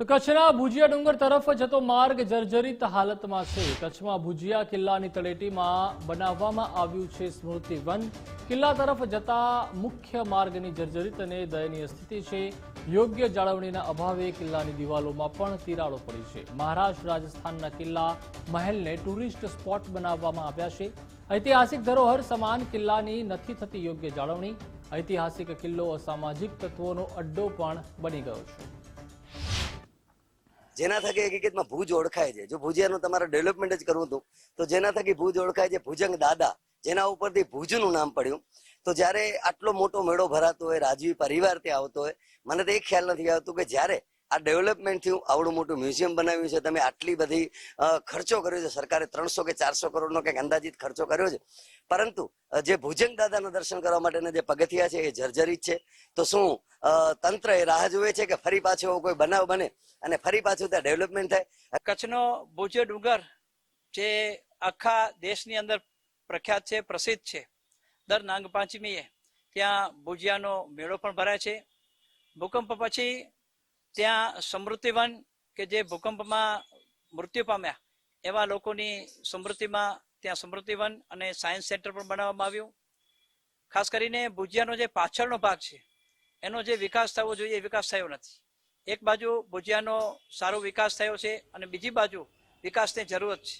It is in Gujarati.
તો કચ્છના ભુજિયા ડુંગર તરફ જતો માર્ગ જર્જરિત હાલતમાં છે. કચ્છમાં ભુજિયા કિલ્લાની તળેટીમાં બનાવવામાં આવ્યું છે સ્મૃતિ વન. કિલ્લા તરફ જતા મુખ્ય માર્ગની જર્જરિત અને દયનીય સ્થિતિ છે. યોગ્ય જાળવણીના અભાવે કિલ્લાની દિવાલોમાં પણ તિરાડો પડી છે. મહારાષ્ટ્ર રાજસ્થાનના કિલ્લા મહેલને ટુરિસ્ટ સ્પોટ બનાવવામાં આવ્યા છે. ઐતિહાસિક ધરોહર સમાન કિલ્લાની નથી થતી યોગ્ય જાળવણી. ઐતિહાસિક કિલ્લો અસામાજિક તત્વોનો અડ્ડો પણ બની ગયો છે. જેના થકી હકીકતમાં ભુજ ઓળખાય છે. જો ભુજિયાનું તમારે ડેવલપમેન્ટ જ કરવું હતું, તો જેના થકી ભુજ ઓળખાય છે ભુજંગ દાદા, જેના ઉપરથી ભુજનું નામ પડ્યું. તો જ્યારે આટલો મોટો મેળો ભરાતો હોય, રાજવી પરિવાર ત્યાં આવતો હોય, મને તો એ ખ્યાલ નથી આવતું કે જ્યારે આ ડેવલપમેન્ટ થયું, આવડું મોટું મ્યુઝિયમ બનાવ્યું છે, તમે આટલી બધી ખર્ચો કર્યો છે. સરકારે ત્રણસો કે ચારસો કરોડનો કંઈક અંદાજિત ખર્ચો કર્યો છે. પરંતુ જે ભુજંગ દાદાના દર્શન કરવા માટેના જે પગથિયા છે, એ જર્જરિત છે. તો શું તંત્ર એ રાહ જોવે છે કે ફરી પાછો એવો કોઈ બનાવ બને અને ફરી પાછું ત્યાં ડેવલપમેન્ટ થાય. કચ્છનો ભુજ્ય ડુંગર જે આખા દેશની અંદર પ્રખ્યાત છે, પ્રસિદ્ધ છે. દર નાગ પાંચમીએ ત્યાં ભુજિયાનો મેળો પણ ભરાય છે. ભૂકંપ પછી ત્યાં સમૃદ્ધિવન કે જે ભૂકંપમાં મૃત્યુ પામ્યા એવા લોકોની સમૃદ્ધિમાં ત્યાં સમૃદ્ધિવન અને સાયન્સ સેન્ટર પણ બનાવવામાં આવ્યું. ખાસ કરીને ભુજિયાનો જે પાછળનો ભાગ છે એનો જે વિકાસ થવો જોઈએ એ વિકાસ થયો નથી. એક બાજુ ભુજિયાનો સારો વિકાસ થયો છે અને બીજી બાજુ વિકાસની જરૂરત છે.